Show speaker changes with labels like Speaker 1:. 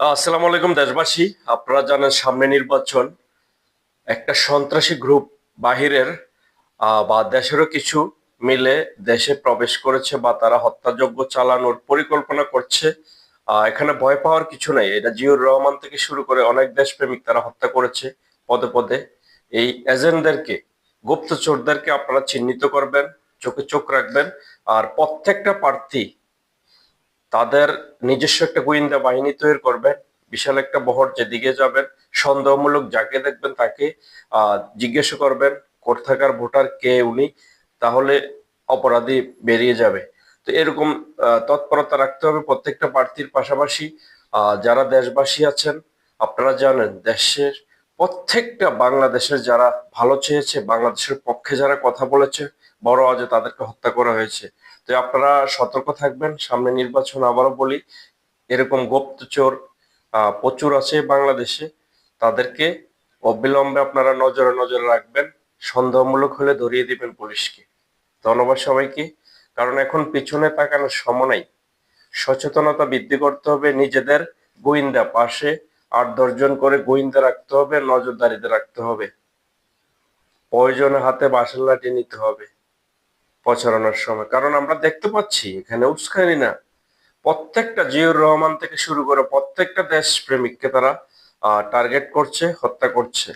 Speaker 1: আসসালামু আলাইকুম, দেশবাসী। আপনারা জানেন সামনে নির্বাচন। একটা সন্ত্রাসী গ্রুপ বাহিরের বা দেশেরও কিছু মিলে দেশে প্রবেশ করেছে বা তারা হত্যাযজ্ঞ চালানোর পরিকল্পনা করছে। এখানে ভয় পাওয়ার কিছু নাই। এটা জিয়ুর রহমান থেকে শুরু করে অনেক দেশপ্রেমিক তারা হত্যা করেছে পদে পদে। এই এজেন্টদেরকে, গুপ্তচরদেরকে আপনারা চিহ্নিত করবেন, চোখে চোখ রাখবেন। আর প্রত্যেকটা প্রার্থী তাদের নিজস্ব একটা গোয়েন্দা বাহিনী তৈরি করবেন বিশাল একটা বহর যেদিকে যাবেন, সন্দেহমূলক যাকে দেখবেন তাকে জিজ্ঞাসা করবেন কোথাকার ভোটার, কে উনি, তাহলে অপরাধী বেরিয়ে যাবে। তো এরকম তৎপরতা রাখতে হবে প্রত্যেকটা প্রার্থীর পাশাপাশি। যারা দেশবাসী আছেন, আপনারা জানেন, দেশের প্রত্যেকটা বাংলাদেশের যারা ভালো চেয়েছে, বাংলাদেশের পক্ষে যারা কথা বলেছে, বড় আজে তাদেরকে হত্যা করা হয়েছে। তো আপনারা সতর্ক থাকবেন, সামনে নির্বাচন আবারও বলি, এরকম গুপ্তচর প্রচুর আছে বাংলাদেশে। তাদেরকে অবিলম্বে আপনারা নজরে নজরে রাখবেন, সন্দেহমূলক হলে ধরিয়ে দিবেন পুলিশকে। ধন্যবাদ সবাইকে। কারণ এখন পিছনে তাকানোর সময় নাই। সচেতনতা বৃদ্ধি করতে হবে নিজেদের গোয়েন্দা পাশে। আট দশজন করে গোয়েন্দা রাখতে হবে, নজরদারিতে রাখতে হবে। প্রয়োজনে হাতে বাসন লাঠি নিতে হবে প্রচারণার সময়। কারণ আমরা দেখতে পাচ্ছি, এখানে উস্কানি না। প্রত্যেকটা জিয়ুর রহমান থেকে শুরু করে প্রত্যেকটা দেশ প্রেমিককে তারা টার্গেট করছে, হত্যা করছে।